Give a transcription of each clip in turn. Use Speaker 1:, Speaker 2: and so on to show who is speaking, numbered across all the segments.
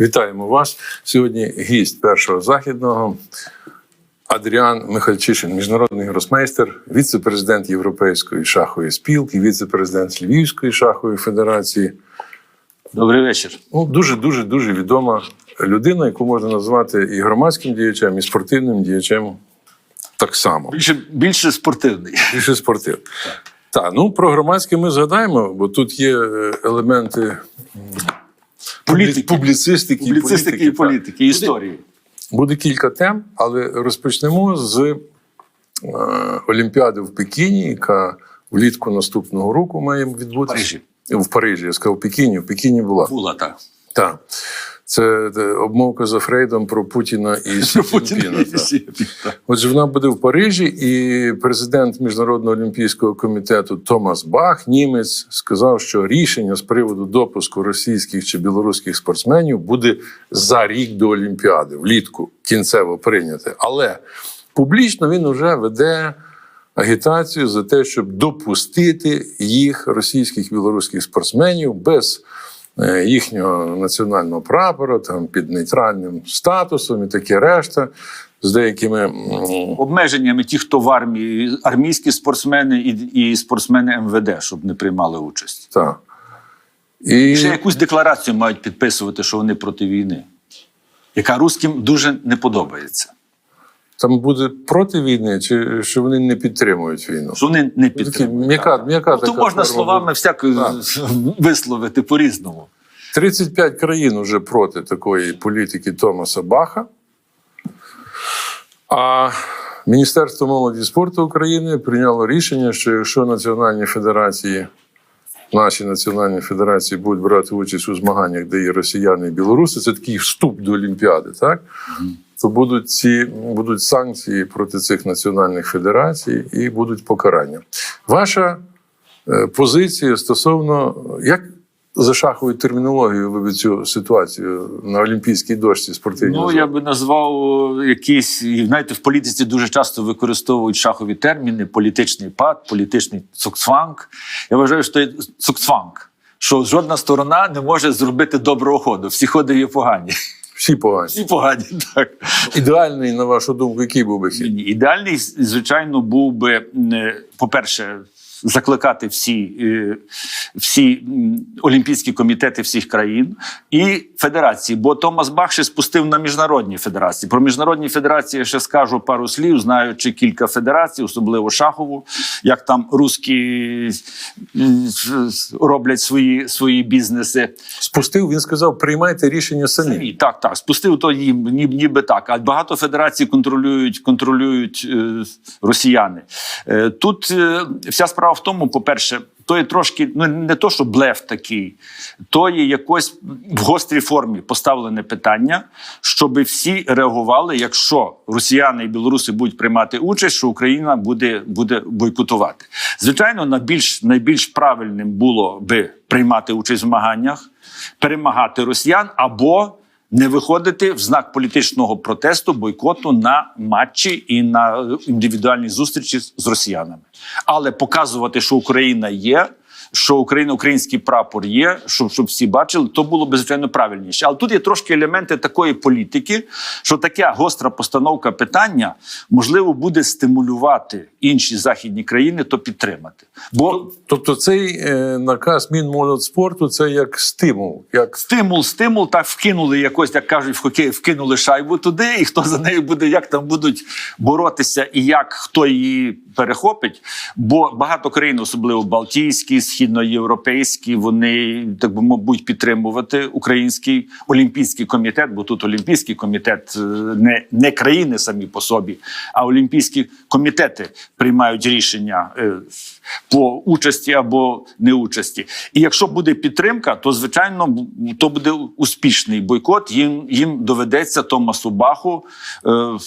Speaker 1: Вітаємо вас. Сьогодні гість першого західного Адріан Михальчишин, міжнародний гросмейстер, віце-президент Європейської шахової спілки, віце-президент Львівської шахової федерації.
Speaker 2: Добрий вечір.
Speaker 1: Ну, дуже дуже дуже відома людина, яку можна назвати і громадським діячем, і спортивним діячем так само.
Speaker 2: Більше, більше спортивний.
Speaker 1: Більше спортив. Так, ну про громадське ми згадаємо, бо тут є е, елементи
Speaker 2: Політики.
Speaker 1: публіцистики,
Speaker 2: Публіцистики і політики, і історії.
Speaker 1: Буде кілька тем, але розпочнемо з е, Олімпіади в Пекіні, яка влітку наступного року має відбутися. В Парижі, я сказав, в Пекіні. В Пекіні була.
Speaker 2: Була так.
Speaker 1: Так. Це е, обмовка за Фрейдом про Путіна і Сі Цзіньпіна. Отже, вона буде в Парижі, і президент Міжнародного олімпійського комітету Томас Бах, німець, сказав, що рішення з приводу допуску російських чи білоруських спортсменів буде за рік до Олімпіади, влітку кінцево прийняте. Але публічно він вже веде агітацію за те, щоб допустити їх російських білоруських спортсменів без їхнього національного прапора, там під нейтральним статусом і таке решта, з деякими
Speaker 2: Обмеженнями ті, хто в армії, армійські спортсмени і, і спортсмени МВД, щоб не приймали участь.
Speaker 1: та. І
Speaker 2: Ще якусь декларацію мають підписувати, що вони проти війни, яка русським дуже не подобається.
Speaker 1: Там буде проти війни, чи що вони не підтримують війну?
Speaker 2: Що вони не підтримують.
Speaker 1: м'яка, м'яка
Speaker 2: Ну, то
Speaker 1: така
Speaker 2: можна словами всяко висловити по-різному.
Speaker 1: 35 країн вже проти такої політики Томаса Баха. А Міністерство молоді і спорту України прийняло рішення, що якщо національні федерації, наші національні федерації будуть брати участь у змаганнях, де є росіяни і білоруси, це такий вступ до Олімпіади, так? То будуть ці будуть санкції проти цих національних федерацій і будуть покарання. Ваша е, позиція стосовно як за шаховою термінологією ви б цю ситуацію на олімпійській дошці спортивній?
Speaker 2: Ну, я би назвав е, якісь, знаєте, в політиці дуже часто використовують шахові терміни: політичний пад, політичний цукцванг. Я вважаю, що це цукцванг, що жодна сторона не може зробити доброго ходу. Всі ходи є погані.
Speaker 1: Всі погані.
Speaker 2: Всі погані, так.
Speaker 1: Ідеальний, на вашу думку, який був би хід?
Speaker 2: Ідеальний, звичайно, був би, е, по-перше, закликати всі, е, всі олімпійські комітети всіх країн і федерації. Бо Томас Бах ще спустив на міжнародні федерації. Про міжнародні федерації я ще скажу пару слів, знаючи кілька федерацій, особливо шахову, як там русські м, роблять свої, свої бізнеси.
Speaker 1: Спустив, він сказав, приймайте рішення самі.
Speaker 2: Самі, так, так. Спустив то їм, ні- ніби так. А багато федерацій контролюють, контролюють е, росіяни. Е, тут е, вся справа в тому, по-перше, то є трошки, ну не то, що блеф такий, то є якось в гострій формі поставлене питання, щоб всі реагували, якщо росіяни і білоруси будуть приймати участь, що Україна буде, буде бойкотувати. Звичайно, найбільш, найбільш правильним було би приймати участь в змаганнях, перемагати росіян або не виходити в знак політичного протесту, бойкоту на матчі і на е, індивідуальні зустрічі з- з росіянами, але показувати, що Україна є. Що Україна, український прапор є, щоб, щоб всі бачили, то було б звичайно правильніше. Але тут є трошки елементи такої політики, що така гостра постановка питання можливо буде стимулювати інші західні країни то підтримати. Бо
Speaker 1: Тобто цей е, наказ Мінмолодспорту це як стимул, як
Speaker 2: Стимул, стимул, так вкинули якось, як кажуть в хокеї, вкинули шайбу туди, і хто за нею буде, як там будуть боротися, і як хто її перехопить. Бо багато країн, особливо Балтійські, східноєвропейські, вони так би мабуть підтримувати український олімпійський комітет, бо тут олімпійський комітет е, не, не країни самі по собі, а олімпійські комітети приймають рішення е, по участі або неучасті. І якщо буде підтримка, то звичайно то буде успішний бойкот. Їм їм доведеться Томасу Баху. Е,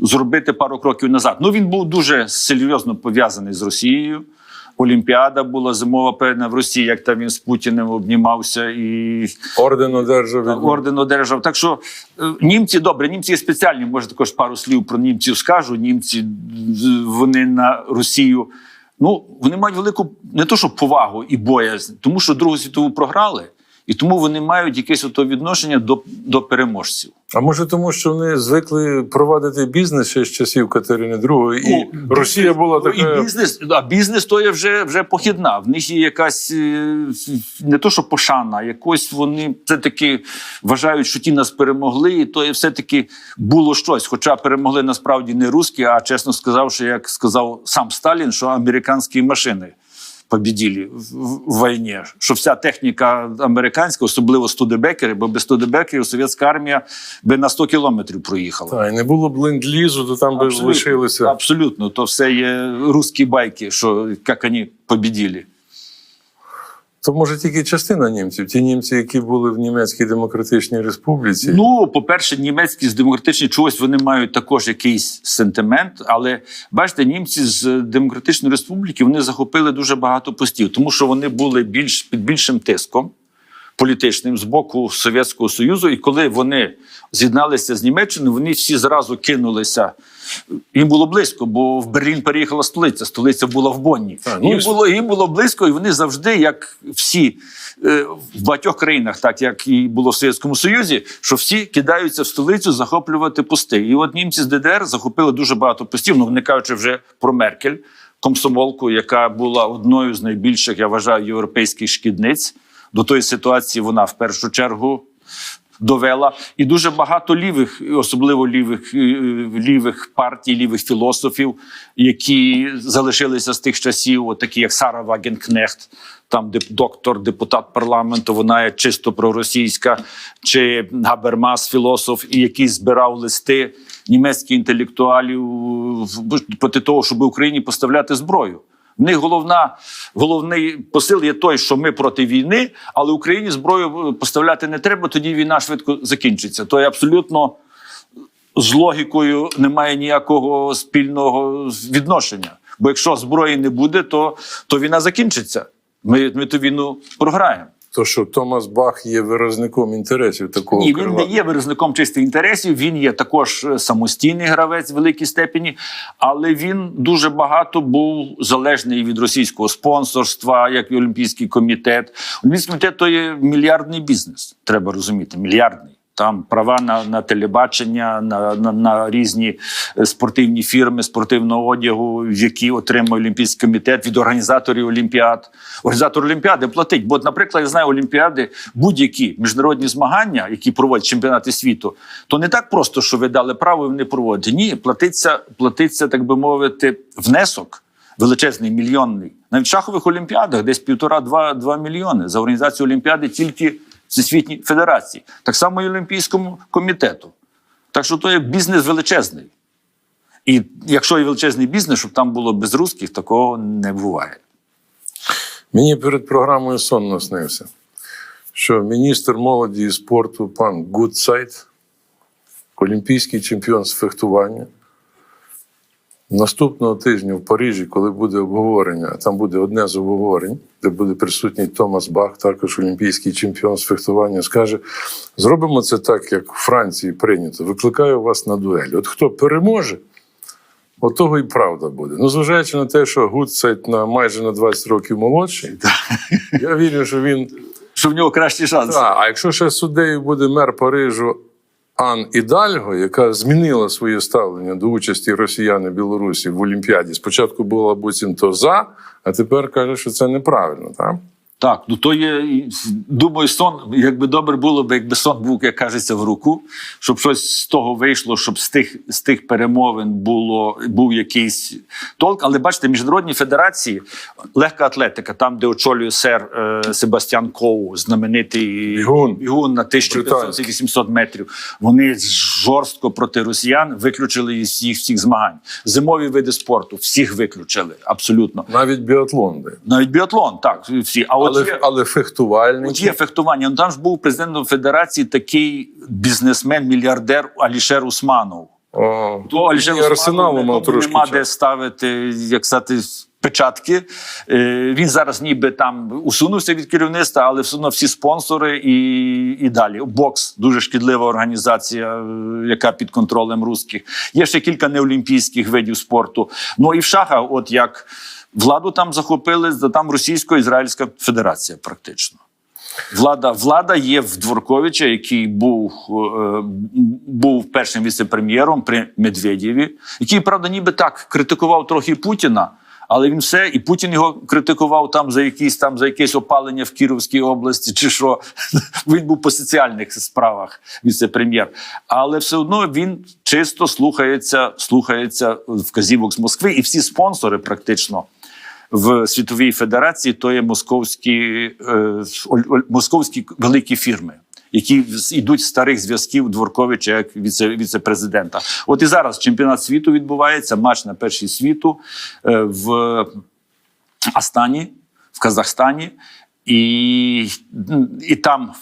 Speaker 2: Зробити пару кроків назад. Ну він був дуже серйозно пов'язаний з Росією. Олімпіада була зимова певна в Росії, як там він з Путіним обнімався і
Speaker 1: орден одержав
Speaker 2: орден одержав. Так що е, німці добре, німці є спеціальні. Може також пару слів про німців скажу. Німці вони на Росію. Ну вони мають велику не то, що повагу і боязнь, тому що Другу світову програли. І тому вони мають якесь ото відношення до, до переможців.
Speaker 1: А може тому, що вони звикли провадити бізнес ще з часів Катерини II, і
Speaker 2: Ну,
Speaker 1: Росія була
Speaker 2: Ну,
Speaker 1: така.
Speaker 2: І бізнес, а бізнес то є вже, вже похідна. В них є якась е, не то, що пошана, якось вони все-таки вважають, що ті нас перемогли, і то є все-таки було щось. Хоча перемогли насправді не русські, а чесно сказавши, як сказав сам Сталін, що американські машини. Побіділі в, війні, що вся техніка американська, особливо студебекери, бо без студебекерів совєтська армія би на 100 кілометрів проїхала.
Speaker 1: Та, і не було б ленд-лізу, то там би лишилися.
Speaker 2: Абсолютно, то все є русські байки, що як вони побіділи.
Speaker 1: То може тільки частина німців, ті німці, які були в Німецькій Демократичній Республіці.
Speaker 2: Ну, по-перше, німецькі з демократичні чогось вони мають також якийсь сентимент. Але бачите, німці з демократичної республіки вони захопили дуже багато постів, тому що вони були більш під більшим тиском політичним з боку Совєтського Союзу. І коли вони з'єдналися з Німеччиною, вони всі зразу кинулися. Їм було близько, бо в Берлін переїхала столиця. Столиця була в Бонні.
Speaker 1: Так, ну,
Speaker 2: їм було їм було близько, і вони завжди, як всі е, в багатьох країнах, так як і було в Совєтському Союзі, що всі кидаються в столицю захоплювати пости. І от німці з ДДР захопили дуже багато постів. Ну не кажучи вже про Меркель, комсомолку, яка була одною з найбільших, я вважаю, європейських шкідниць. До тої ситуації вона в першу чергу довела. І дуже багато лівих, особливо лівих, лівих партій, лівих філософів, які залишилися з тих часів, такі як Сара Вагенкнехт, там деп- доктор, депутат парламенту, вона є чисто проросійська, чи Габермас, філософ, який збирав листи німецьких інтелектуалів проти того, щоб Україні поставляти зброю. В них головна, головний посил є той, що ми проти війни, але Україні зброю поставляти не треба, тоді війна швидко закінчиться. То є абсолютно з логікою немає ніякого спільного відношення. Бо якщо зброї не буде, то, то війна закінчиться. Ми, ми ту війну програємо.
Speaker 1: То що Томас Бах є виразником інтересів такого
Speaker 2: Ні, він не є виразником чистих інтересів. Він є також е, самостійний гравець в великій степені, але він дуже багато був залежний від російського спонсорства, як і Олімпійський комітет. Олімпійський комітет то є мільярдний бізнес. Треба розуміти, мільярдний. Там права на, на телебачення, на, на, на різні е, спортивні фірми спортивного одягу, які отримує Олімпійський комітет від організаторів Олімпіад. Організатор Олімпіади платить. Бо, наприклад, я знаю Олімпіади, будь-які міжнародні змагання, які проводять чемпіонати світу, то не так просто, що ви дали право і вони проводять. Ні, платиться, платиться, так би мовити, внесок. Величезний мільйонний навіть в шахових олімпіадах десь півтора-два мільйони за організацію олімпіади тільки Всесвітній Федерації, так само і Олімпійському комітету. Так що то є бізнес величезний. І якщо є величезний бізнес, щоб там було без русських, такого не буває.
Speaker 1: Мені перед програмою сон наснився, що міністр молоді і спорту пан Гудсайт, олімпійський чемпіон з фехтування. Наступного тижня в Парижі, коли буде обговорення, там буде одне з обговорень, де буде присутній Томас Бах, також олімпійський чемпіон з фехтування, скаже: зробимо це так, як в Франції прийнято. Викликаю вас на дуель. От хто переможе, от того і правда буде. Ну, зважаючи на те, що Гудсайт на майже на 20 років молодший, я вірю, що він.
Speaker 2: Що в нього кращі шанси.
Speaker 1: Так, а якщо ще суддею буде мер Парижу Ан Ідальго, яка змінила своє ставлення до участі росіян і Білорусі в Олімпіаді, спочатку була буцімто за, а тепер каже, що це неправильно. Так?
Speaker 2: Так, ну то є, думаю, сон, якби добре було б, якби сон був, як кажеться, в руку, щоб щось з того вийшло, щоб з тих, з тих перемовин було, був якийсь толк. Але бачите, міжнародні федерації, легка атлетика, там, де очолює сер е, Себастьян Коу, знаменитий
Speaker 1: Бігун.
Speaker 2: бігун на 1500-800 метрів, вони жорстко проти росіян виключили із всіх, всіх змагань. Зимові види спорту всіх виключили, абсолютно.
Speaker 1: Навіть біатлон. де.
Speaker 2: Навіть біатлон, так, всі. А от
Speaker 1: Але,
Speaker 2: є,
Speaker 1: але фехтувальники.
Speaker 2: От є фехтування. Ну там ж був президентом федерації такий бізнесмен-мільярдер Алішер Усманов.
Speaker 1: О,
Speaker 2: То Алішер
Speaker 1: і арсеналу
Speaker 2: Усманов,
Speaker 1: мав трошки
Speaker 2: нема де ставити, як сказати, печатки. Е, Він зараз ніби там усунувся від керівництва, але все одно всі спонсори і, і далі. Бокс дуже шкідлива організація, е, яка під контролем русських. Є ще кілька неолімпійських видів спорту. Ну і в шахах, от як владу там захопили, там російсько-ізраїльська федерація, практично.
Speaker 3: Влада, влада є в Дворковича, який був, е, був першим віце-прем'єром при Медведєві, який, правда, ніби так критикував трохи Путіна, але він все, і Путін його критикував там за якісь там за якесь опалення в Кіровській області, чи що він був по соціальних справах віце-прем'єр. Але все одно він чисто слухається, слухається вказівок з Москви, і всі спонсори практично в світовій федерації то є московські, е, московські великі фірми. Які йдуть з старих зв'язків Дворковича як віце, віце-президента. От і зараз чемпіонат світу відбувається, матч на першій світу е, в Астані, в Казахстані. І, і там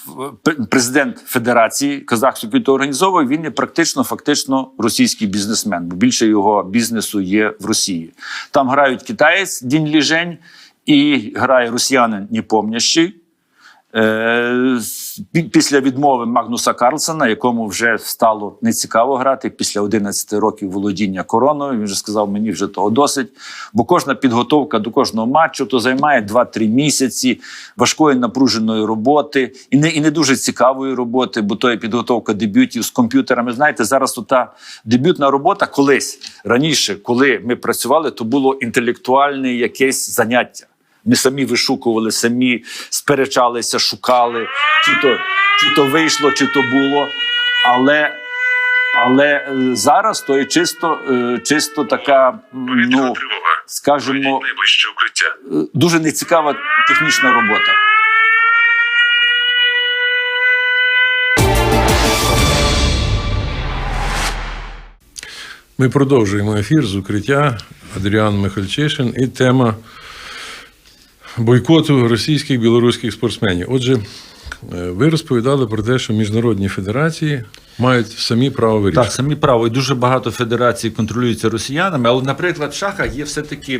Speaker 3: президент Федерації Казахської який організовує, він є практично фактично російський бізнесмен, бо більше його бізнесу є в Росії. Там грають китаєць Дінь Ліжень і грає росіянин Непомнящий. Е, Після відмови Магнуса Карлсена, якому вже стало нецікаво грати після 11 років володіння короною. Він вже сказав, мені вже того досить. Бо кожна підготовка до кожного матчу то займає 2-3 місяці важкої напруженої роботи і не, і не дуже цікавої роботи, бо то є підготовка дебютів з комп'ютерами. Знаєте, зараз та дебютна робота колись раніше, коли ми працювали, то було інтелектуальне якесь заняття. Ми самі вишукували, самі сперечалися, шукали, чи то, чи то вийшло, чи то було. Але, але е, зараз то є чисто, е, чисто така, ну, скажімо, е, дуже нецікава технічна робота.
Speaker 1: Ми продовжуємо ефір з укриття Адріан Михальчишин і тема бойкоту російських білоруських спортсменів. Отже, е, ви розповідали про те, що міжнародні федерації мають самі право вирішити.
Speaker 2: Так, самі право. І дуже багато федерацій контролюються росіянами. Але, наприклад, в шахах є все-таки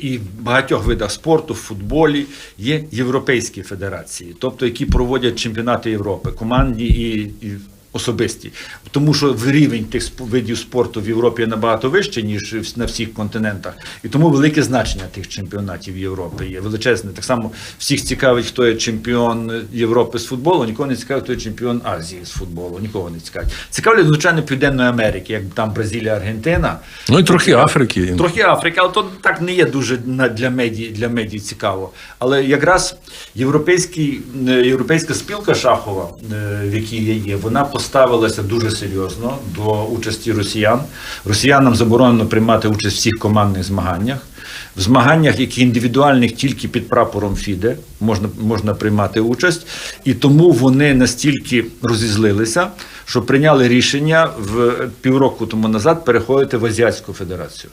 Speaker 2: і в багатьох видах спорту, в футболі є європейські федерації, тобто які проводять чемпіонати Європи, командні і. і Особисті, тому що в рівень тих видів спорту в Європі набагато вище, ніж на всіх континентах, і тому велике значення тих чемпіонатів Європи є величезне. Так само всіх цікавить, хто є чемпіон Європи з футболу, нікого не цікавить, хто є чемпіон Азії з футболу, нікого не цікавить. Цікавлять, звичайно, Південної Америки, як там Бразилія, Аргентина.
Speaker 1: Ну і трохи Африки.
Speaker 2: Трохи Африки, але то так не є дуже для медій, для медій цікаво. Але якраз європейський, європейська спілка шахова, е, в якій я є, вона поставилася дуже серйозно до участі росіян. Росіянам заборонено приймати участь в всіх командних змаганнях. В змаганнях, які індивідуальних тільки під прапором ФІДЕ, можна, можна приймати участь. І тому вони настільки розізлилися, що прийняли рішення в півроку тому назад переходити в Азіатську федерацію.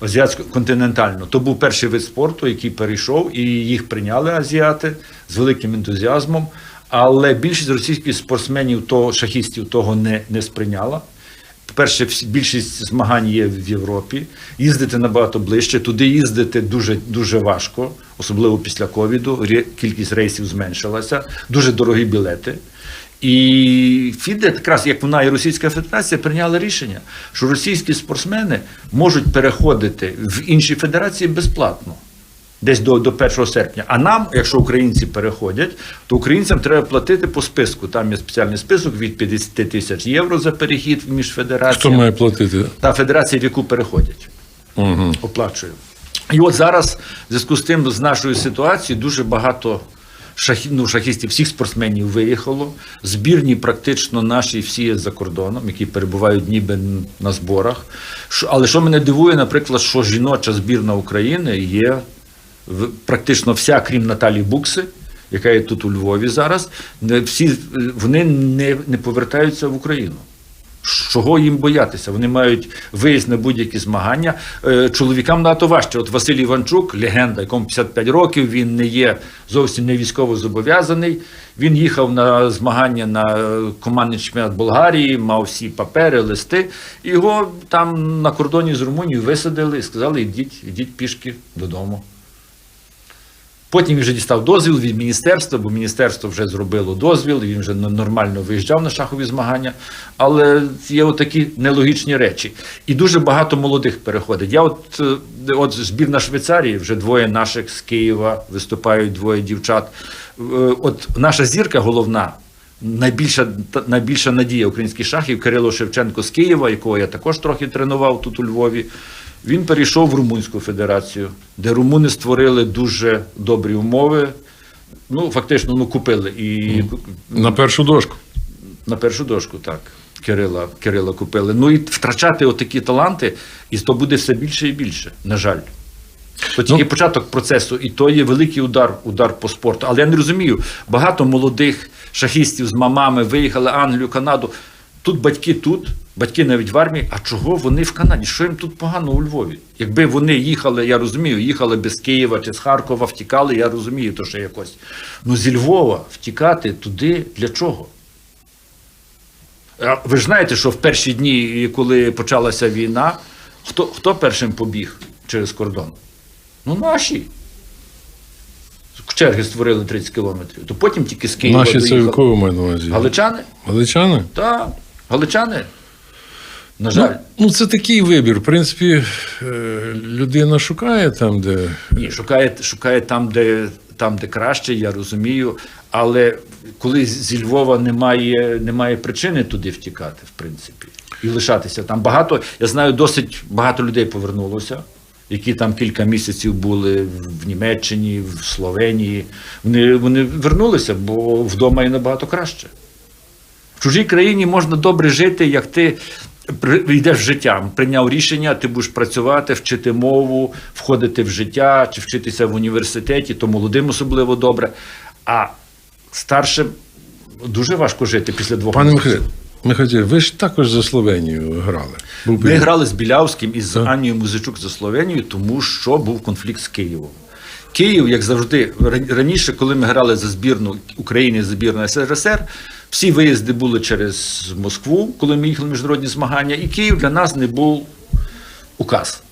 Speaker 2: Азіатську континентальну. То був перший вид спорту, який перейшов, і їх прийняли азіати з великим ентузіазмом. Але більшість російських спортсменів, того, шахістів того не, не сприйняла. По-перше, більшість змагань є в Європі. Їздити набагато ближче. Туди їздити дуже, дуже важко, особливо після ковіду. Кількість рейсів зменшилася, дуже дорогі білети. І ФІДЕ, якраз як вона і Російська Федерація, прийняла рішення, що російські спортсмени можуть переходити в інші федерації безплатно. Десь до, до 1 серпня. А нам, якщо українці переходять, то українцям треба платити по списку. Там є спеціальний список від 50 тисяч євро за перехід між
Speaker 1: Хто має платити?
Speaker 2: Та федерація, в яку переходять,
Speaker 1: Угу.
Speaker 2: оплачує. І от зараз, в зв'язку з тим, з нашою ситуацією, дуже багато шахі, ну, шахістів, всіх спортсменів виїхало. Збірні практично наші всі за кордоном, які перебувають ніби на зборах. Але що мене дивує, наприклад, що жіноча збірна України є практично вся, крім Наталі Букси, яка є тут у Львові зараз, всі е, вони не, не повертаються в Україну. Чого їм боятися? Вони мають виїзд на будь-які змагання. Е, Чоловікам набагато важче. От Василь Іванчук, легенда, якому 55 років, він не є зовсім не військово зобов'язаний. Він їхав на змагання на е, командний чемпіонат Болгарії, мав всі папери, листи. Його там на кордоні з Румунією висадили і сказали: йдіть, йдіть пішки додому. Потім він вже дістав дозвіл від міністерства, бо міністерство вже зробило дозвіл, він вже нормально виїжджав на шахові змагання. Але є отакі нелогічні речі. І дуже багато молодих переходить. Я от, е, от збірна Швейцарії, вже двоє наших з Києва виступають, двоє дівчат. от наша зірка головна, найбільша, найбільша надія українських шахів Кирило Шевченко з Києва, якого я також трохи тренував тут у Львові. Він перейшов в Румунську федерацію, де румуни створили дуже добрі умови. Ну, фактично, ну, купили і
Speaker 1: На першу дошку.
Speaker 2: на першу дошку, так. Кирила, Кирила купили. Ну і втрачати отакі таланти, і то буде все більше і більше, на жаль. То тільки
Speaker 1: Ну.
Speaker 2: початок процесу, і то є великий удар, удар по спорту. Але я не розумію, багато молодих шахістів з мамами виїхали Англію, Канаду. Тут батьки тут, батьки навіть в армії. А чого вони в Канаді? Що їм тут погано у Львові? Якби вони їхали, я розумію, їхали без Києва чи з Харкова, втікали, я розумію, то ще якось. Ну зі Львова втікати туди для чого? А Ви ж знаєте, що в перші дні, коли почалася війна, хто, хто першим побіг через кордон? Ну, наші. Черги створили 30 кілометрів. То потім тільки з Києва
Speaker 1: Наші це кого маю на увазі?
Speaker 2: Галичани?
Speaker 1: Галичани?
Speaker 2: Так, галичани. На жаль.
Speaker 1: Ну, це такий вибір. В принципі, е, людина шукає там, де.
Speaker 2: Ні, шукає, шукає там, де, там, де краще, я розумію. Але коли зі Львова немає, немає причини туди втікати, в принципі, і лишатися там. Багато, я знаю, досить багато людей повернулося, які там кілька місяців були в Німеччині, в Словенії. Вони, вони вернулися, бо вдома є набагато краще. Чужій країні можна добре жити, як ти прийдеш в життя, прийняв рішення, ти будеш працювати, вчити мову, входити в життя чи вчитися в університеті, то молодим особливо добре. А старшим дуже важко жити після двох
Speaker 1: Пане. Михайло, Михайло, ви ж також за Словенію грали. Був
Speaker 2: Ми грали з Білявським і з Анією Музичук за Словенію, тому що був конфлікт з Києвом. Київ, як завжди, раніше, коли ми грали за збірну України, за збірну СРСР, всі виїзди були через Москву, коли ми їхали в міжнародні змагання, і Київ для нас не був указ.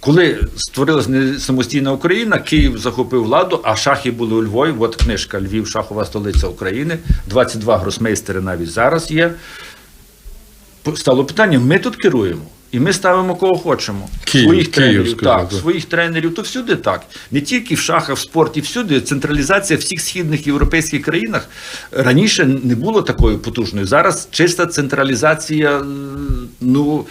Speaker 2: Коли створилася не- самостійна Україна, Київ захопив владу, а шахи були у Львові. От книжка Львів, шахова столиця України. 22 гросмейстери навіть зараз є. Стало питання: ми тут керуємо. І ми ставимо кого хочемо.
Speaker 1: Київ,
Speaker 2: своїх
Speaker 1: Київ,
Speaker 2: тренерів,
Speaker 1: сказав,
Speaker 2: так,
Speaker 1: так.
Speaker 2: своїх тренерів, то всюди так. Не тільки в шахах, в спорті, всюди. Централізація в всіх східних європейських країнах раніше не було такою потужною. Зараз чиста централізація, е, ну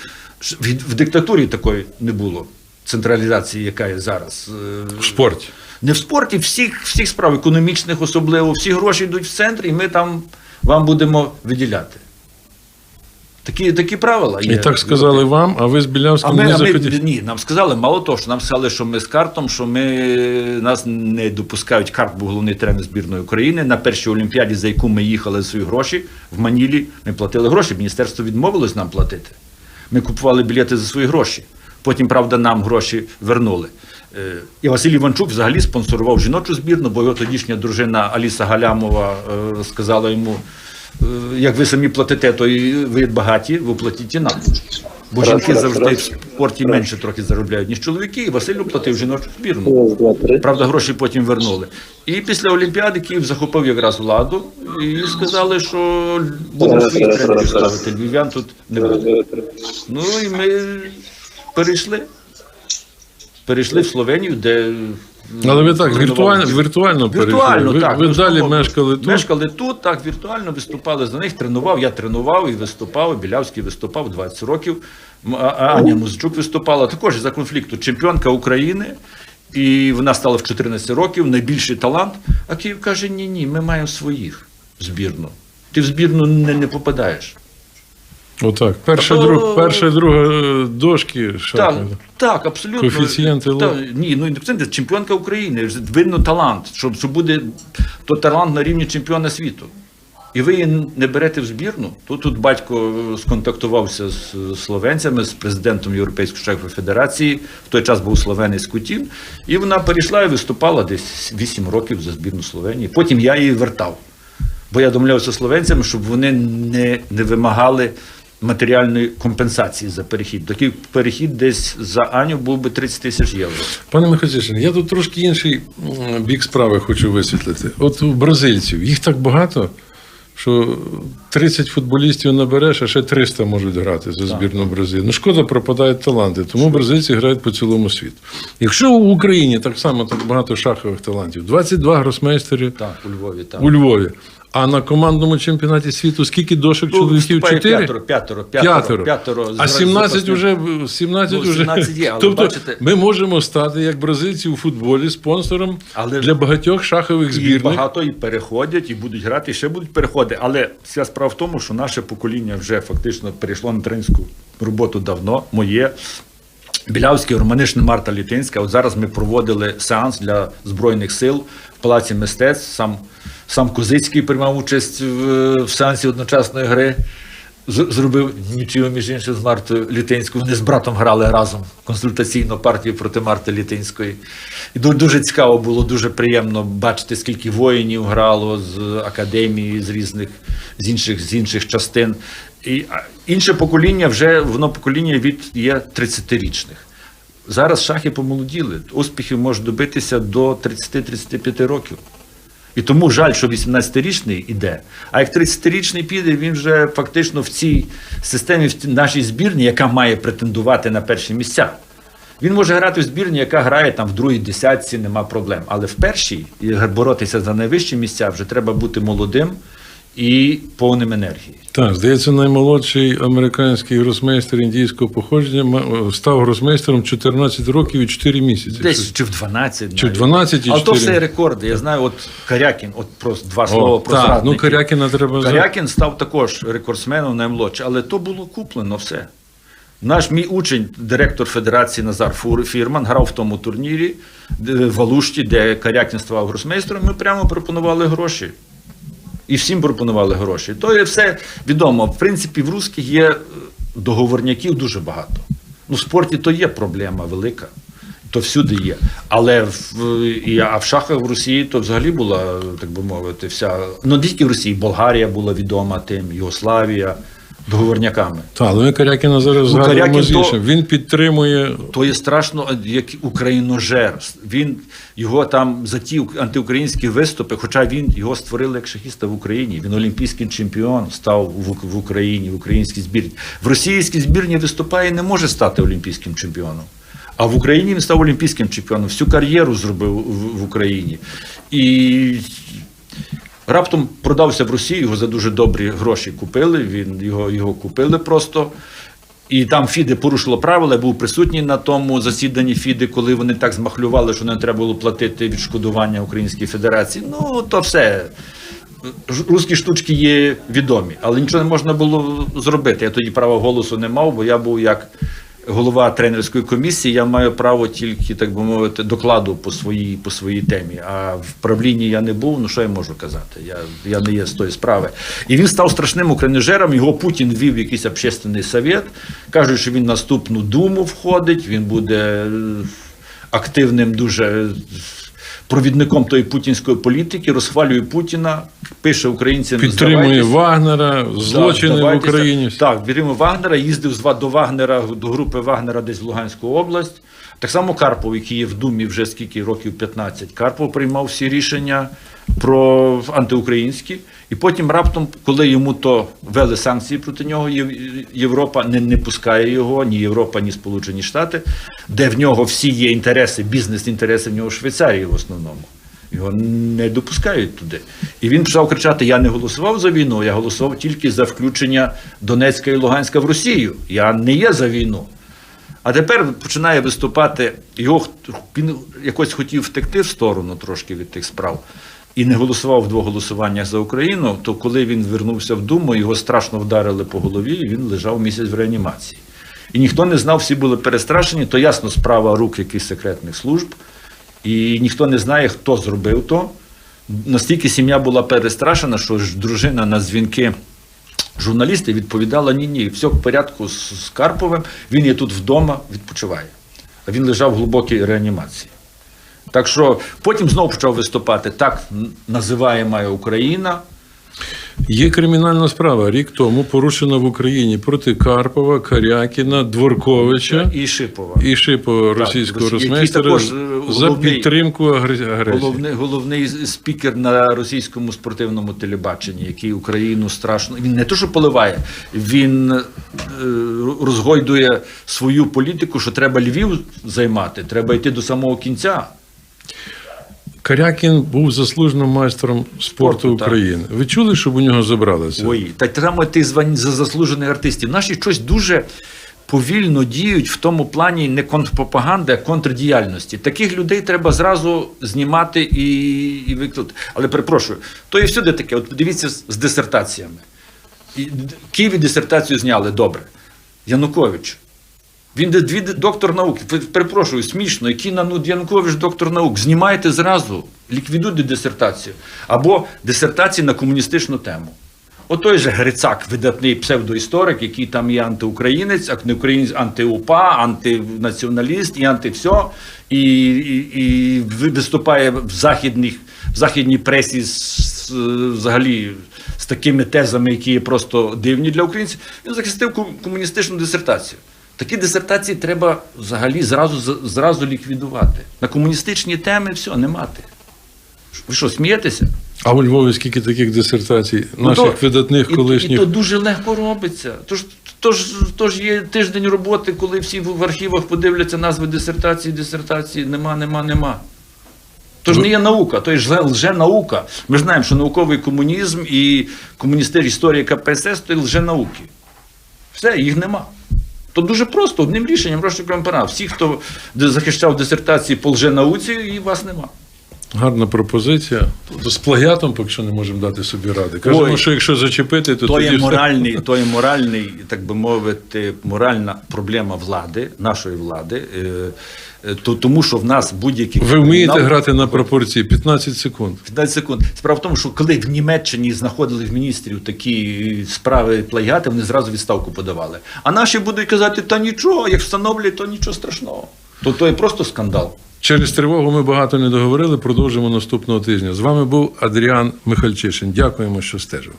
Speaker 2: в диктатурі такої не було. Централізації, яка є зараз. Е,
Speaker 1: в спорті.
Speaker 2: Не в спорті, всіх, всіх справ, економічних особливо, всі гроші йдуть в центр, і ми там вам будемо виділяти. Такі, такі правила є.
Speaker 1: І так сказали вам, а ви з
Speaker 2: А
Speaker 1: Білявським
Speaker 2: ми,
Speaker 1: не
Speaker 2: а ми
Speaker 1: захотіли.
Speaker 2: ні, нам сказали, мало того, що нам сказали, що ми з картом, що ми нас не допускають. Карт був головний тренер збірної України. На першій олімпіаді, за яку ми їхали за свої гроші в Манілі, ми платили гроші. Міністерство відмовилось нам платити. Ми купували білети за свої гроші. Потім, правда, нам гроші вернули. Е, І Василь Іванчук взагалі спонсорував жіночу збірну, бо його тодішня дружина Аліса Галямова е, сказала йому: як ви самі платите, то і ви багаті, ви платіть і нам. Бо жінки завжди в спорті менше трохи заробляють, ніж чоловіки, і Василь платив жіночу збірну.
Speaker 4: Раз.
Speaker 2: Правда, гроші потім вернули. І після Олімпіади Київ захопив якраз владу і сказали, що будемо своїх тренерів ставити. Львів'ян тут не
Speaker 4: Раз,
Speaker 2: буде. Ну і ми перейшли. Перейшли в Словенію, де.
Speaker 1: Але ви так віртуально, віртуально перейшли.
Speaker 2: Віртуально,
Speaker 1: ви,
Speaker 2: так.
Speaker 1: ви далі мешкали тут.
Speaker 2: Мешкали тут, так, віртуально виступали за них, тренував. Я тренував і виступав, і Білявський виступав 20 років. Аня Музичук виступала також за конфлікту. Чемпіонка України. І вона стала в 14 років, найбільший талант. А Київ каже: ні, ні, ми маємо своїх збірну. Ти в збірну не, не попадаєш.
Speaker 1: Отак. Перша,
Speaker 2: О.
Speaker 1: друг, перша і друга е, дошки
Speaker 2: Так,
Speaker 1: шахи.
Speaker 2: так, абсолютно.
Speaker 1: Коефіцієнти
Speaker 2: Та,
Speaker 1: ло-
Speaker 2: ні, ну це чемпіонка України. Видно талант, що, що буде то талант на рівні чемпіона світу. І ви її не берете в збірну. Тут, тут батько сконтактувався з словенцями, з президентом Європейської шахової федерації. В той час був словенець Кутін. І вона перейшла і виступала десь 8 років за збірну Словенії. Потім я її вертав. Бо я домовлявся з словенцями, щоб вони не, не вимагали матеріальної компенсації за перехід. Такий перехід десь за Аню був би 30 тисяч євро.
Speaker 1: Пане Михайлішин, я тут трошки інший бік справи хочу висвітлити. От у бразильців їх так багато що 30 футболістів набереш, а ще 300 можуть грати за збірну Бразилії. Ну, шкода, пропадають таланти, тому бразильці грають по цілому світу. Якщо в Україні так само так багато шахових талантів, 22 гросмейстери
Speaker 2: Так, у Львові. Так.
Speaker 1: у Львові. А на командному чемпіонаті світу скільки дошок
Speaker 2: Ну,
Speaker 1: чоловіків? Чотири?
Speaker 2: П'ятеро, п'ятеро, п'ятеро,
Speaker 1: П'ятеро. А
Speaker 2: з-
Speaker 1: 17
Speaker 2: запасним.
Speaker 1: вже, 17
Speaker 2: Ну, 17 є, але
Speaker 1: тобто
Speaker 2: бачите-
Speaker 1: ми можемо стати, як бразильці у футболі, спонсором
Speaker 2: Але-
Speaker 1: для багатьох шахових
Speaker 2: І багато і переходять, і будуть грати, і ще будуть переходити. Але вся справа в тому, що наше покоління вже фактично перейшло на тренерську роботу давно. Моє. Білявський, Романишин, Марта Літинська. От зараз ми проводили сеанс для Збройних сил в Палаці мистецтв. Сам, сам Козицький приймав участь в, в сеансі одночасної гри. Зробив нічого, між іншим, з Мартою Літинською. Вони з братом грали разом консультаційну партію проти Марти Літинської. І ду- дуже цікаво було, дуже приємно бачити, скільки воїнів грало з академії, з різних з інших, з інших частин. І інше покоління вже воно покоління від є 30-річних. Зараз шахи помолоділи. Успіхів можуть добитися до 30-35 років. І тому жаль, що 18-річний іде. А як 30-річний піде, він вже фактично в цій системі, в нашій збірні, яка має претендувати на перші місця. Він може грати в збірні, яка грає там в другій десятці, нема проблем. Але в першій боротися за найвищі місця вже треба бути молодим і повним енергії.
Speaker 1: Так, здається, наймолодший американський гросмейстер індійського походження став гросмейстером 14 років і 4 місяці.
Speaker 2: Десь чи в 12.
Speaker 1: Чи в 12 і
Speaker 2: Але то все рекорди. Я знаю, от Карякін, от просто два слова
Speaker 1: О,
Speaker 2: про
Speaker 1: так, ну. Карякіна треба.
Speaker 2: Карякін став також рекордсменом наймолодший, але то було куплено все. Наш мій учень, директор Федерації Назар Фірман, грав в тому турнірі де- в Алушті, де Карякін ставав гросмейстером. Ми прямо пропонували гроші. І всім пропонували гроші. То є все відомо. В принципі, в русських є е, договорняків дуже багато. Ну, в спорті то є проблема велика. То всюди є. Але в, і, а в шахах в Росії то взагалі була, так би мовити, вся. Ну, тільки в Росії, Болгарія була відома тим, Югославія, договорняками.
Speaker 1: Так, але ми Карякіна зараз
Speaker 2: Ну, Карякін
Speaker 1: з
Speaker 2: то-
Speaker 1: іншим. Він підтримує
Speaker 2: То є страшно, як україножер. Він його там за ті антиукраїнські виступи, хоча він його створили як шахіста в Україні. Він олімпійський чемпіон став в, в Україні, в українській збірні. В російській збірні виступає і не може стати олімпійським чемпіоном. А в Україні він став олімпійським чемпіоном. Всю кар'єру зробив в, в Україні. І Раптом продався в Росію, його за дуже добрі гроші купили. Він його, його купили просто. І там Фіде порушило правила, я був присутній на тому засіданні Фіди, коли вони так змахлювали, що не треба було платити відшкодування Українській Федерації. Ну, то все. Руські штучки є відомі, але нічого не можна було зробити. Я тоді права голосу не мав, бо я був як голова тренерської комісії, я маю право тільки, так би мовити, докладу по своїй, по своїй темі. А в правлінні я не був, ну що я можу казати? Я, я не є з тої справи. І він став страшним україножером, його Путін ввів в якийсь общественний совет. Кажуть, що він наступну думу входить, він буде е, активним дуже. Провідником тої путінської політики розхвалює Путіна, пише українцям
Speaker 1: підтримує Вагнера, злочини в. Україні.
Speaker 2: Так, віримо Вагнера, їздив з до Вагнера, до групи Вагнера десь в Луганську область. Так само Карпов, який є в Думі вже скільки років 15. Карпов приймав всі рішення про антиукраїнські. І потім раптом, коли йому то ввели санкції проти нього, Європа не, не пускає його, ні Європа, ні Сполучені Штати, де в нього всі є інтереси, бізнес-інтереси в нього в Швейцарії в основному. Його не допускають туди. І він почав кричати: Я не голосував за війну, я голосував тільки за включення Донецька і Луганська в Росію. Я не є за війну. А тепер починає виступати, його він якось хотів втекти в сторону трошки від тих справ і не голосував в двох голосуваннях за Україну. То коли він вернувся в Думу, його страшно вдарили по голові, і він лежав місяць в реанімації. І ніхто не знав, всі були перестрашені, то ясно справа рук якихось секретних служб. І ніхто не знає, хто зробив то. Настільки сім'я була перестрашена, що ж дружина на дзвінки журналістів відповідала: ні, ні, все в порядку з, Карповим, він є тут вдома, відпочиває. А він лежав в глибокій реанімації. Так що потім знову почав виступати так н- називаєма Україна.
Speaker 1: Є кримінальна справа. Рік тому порушена в Україні проти Карпова, Карякіна, Дворковича
Speaker 2: І Шипова.
Speaker 1: і Шипова російського росмейстера
Speaker 2: е,
Speaker 1: за
Speaker 2: головний-
Speaker 1: підтримку агре- агресії.
Speaker 2: Головний, головний спікер на російському спортивному телебаченні, який Україну страшно. Він не то, що поливає, він е, розгойдує свою політику, що треба Львів займати, треба йти до самого кінця.
Speaker 1: Карякін був заслуженим майстром спорту
Speaker 2: Спорту, так.
Speaker 1: України. Ви чули, щоб у нього забрали це?
Speaker 2: Ой, так треба ти звань за заслужених артистів. Наші щось дуже повільно діють в тому плані не контрпропаганди, а контрдіяльності. Таких людей треба зразу знімати і, і викликати. Але перепрошую, то і всюди таке. От подивіться з, з дисертаціями. І, Києві дисертацію зняли добре. Янукович. Він дві доктор наук. Перепрошую, смішно. Який на ну, Янукович доктор наук? Знімайте зразу, ліквідуйте дисертацію. Або дисертації на комуністичну тему. От той же Грицак, видатний псевдоісторик, який там і антиукраїнець, а не українець антиупа, антинаціоналіст і антивсьо, і, і, і виступає в західних в західній пресі з, взагалі з такими тезами, які є просто дивні для українців. Він захистив комуністичну дисертацію. Такі дисертації треба взагалі зразу, зразу ліквідувати. На комуністичні теми все, не мати. Ви що, смієтеся?
Speaker 1: А у Львові скільки таких дисертацій
Speaker 2: Ну,
Speaker 1: наших
Speaker 2: то-
Speaker 1: видатних
Speaker 2: і,
Speaker 1: колишніх
Speaker 2: І то дуже легко робиться. Тож, тож, тож є тиждень роботи, коли всі в архівах подивляться назви дисертації, дисертації, нема, нема, нема. Тож не є наука, то є лженаука. Ми ж знаємо, що науковий комунізм і комуністична історія КПСС то є лженауки. Все, їх нема. То дуже просто, одним рішенням розшукуємо пора. Всі, хто захищав дисертації по лженауці, і вас нема.
Speaker 1: Гарна пропозиція. Тобто з плагіатом поки що не можемо дати собі ради. Кажемо,
Speaker 2: Ой.
Speaker 1: що якщо зачепити, то,
Speaker 2: То
Speaker 1: тоді
Speaker 2: є
Speaker 1: все.
Speaker 2: моральний, то є моральний, так би мовити, моральна проблема влади, нашої влади. е, е, То, тому що в нас будь-які
Speaker 1: Ви вмієте
Speaker 2: Нам-
Speaker 1: грати на пропорції 15 секунд.
Speaker 2: 15 секунд. Справа в тому, що коли в Німеччині знаходили в міністрів такі справи плагіати, вони зразу відставку подавали. А наші будуть казати, та нічого, як встановлять, то нічого страшного. То, то є просто скандал.
Speaker 1: Через тривогу ми багато не договорили. Продовжимо наступного тижня. З вами був Адріан Михальчишин. Дякуємо, що стежили.